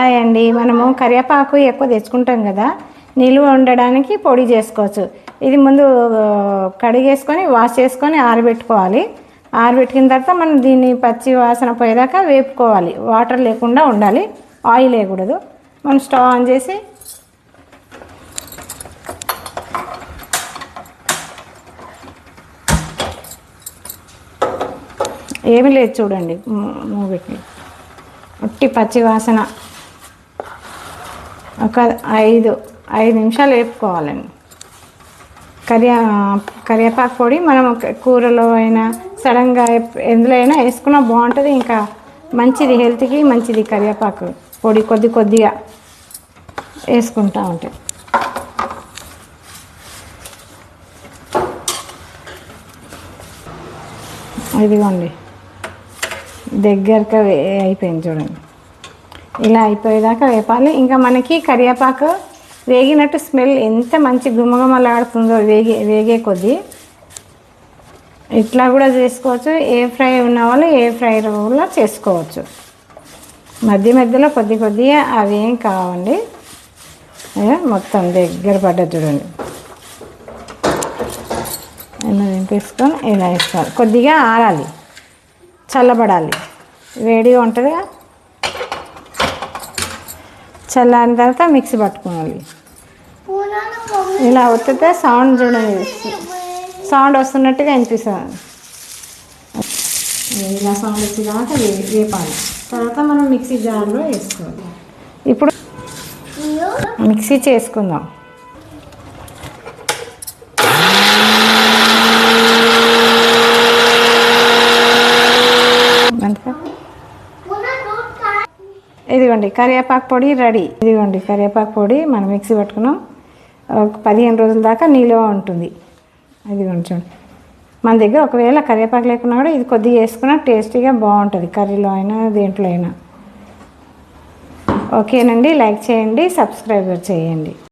Hi అండి మనము కరివేపాకు ఎక్కువ తెచ్చుకుంటాం కదా నిలువ ఉండడానికి పొడి చేసుకోవచ్చు. ఇది ముందు కడిగేసుకొని వాష్ చేసుకొని ఆరబెట్టుకోవాలి. ఆరబెట్టుకున్న తర్వాత మనం దీన్ని పచ్చి వాసన పోయేదాకా వేపుకోవాలి. వాటర్ లేకుండా ఉండాలి. ఆయిల్ వేయకూడదు. మనం స్టవ్ ఆన్ చేసి ఏమీ లేదు చూడండి. మూగిటి ఒట్టి పచ్చి వాసన. ఒక ఐదు ఐదు నిమిషాలు వేపుకోవాలండి. కరియా కరివేపాకు పొడి మనం ఒక కూరలో అయినా సడన్గా ఎందులో అయినా వేసుకున్నా బాగుంటుంది. ఇంకా మంచిది హెల్త్కి మంచిది కరివేపాకు పొడి కొద్ది కొద్దిగా వేసుకుంటా ఉంటాయి ఇదిగోండి. దగ్గరగా అయిపోయింది చూడండి. ఇలా అయిపోయేదాకా వేపాలి. ఇంకా మనకి కరివేపాకు వేగినట్టు స్మెల్ ఎంత మంచి గుమగుమలాడుతుందో వేగే వేగే కొద్దీ. ఇట్లా కూడా చేసుకోవచ్చు. ఏ ఫ్రై ఉన్న వాళ్ళు ఏ ఫ్రై కూడా చేసుకోవచ్చు. మధ్య మధ్యలో కొద్ది కొద్దిగా అవి ఏం కావండి. మొత్తం దగ్గర పడ్డ చూడండి. ఇలా వేసుకొని ఇలా వేసుకోవాలి. కొద్దిగా ఆరాలి. చల్లబడాలి. వేడిగా ఉంటుందిగా చల్లారిన తర్వాత మిక్సీ పట్టుకోవాలి. ఇలా ఒత్తితే సౌండ్ చూడండి. సౌండ్ వస్తున్నట్టుగా అనిపిస్తుంది ఇలా సౌండ్ వచ్చిన తర్వాత వేపాలి. తర్వాత మనం మిక్సీ జార్లో వేసుకోవాలి. ఇప్పుడు మిక్సీ చేసుకుందాం. ఇదిగోండి కరివేపాకు పొడి రెడీ. ఇదిగోండి కరివేపాకు పొడి మనం మిక్సీ పట్టుకున్నాం. ఒక పదిహేను రోజుల దాకా నిలువ ఉంటుంది. ఇదిగోండి చూడండి. మన దగ్గర ఒకవేళ కరివేపాకు లేకున్నా కూడా ఇది కొద్దిగా వేసుకున్నా టేస్టీగా బాగుంటుంది. కర్రీలో అయినా దేంట్లో అయినా. ఓకేనండి లైక్ చేయండి సబ్స్క్రైబర్ చేయండి.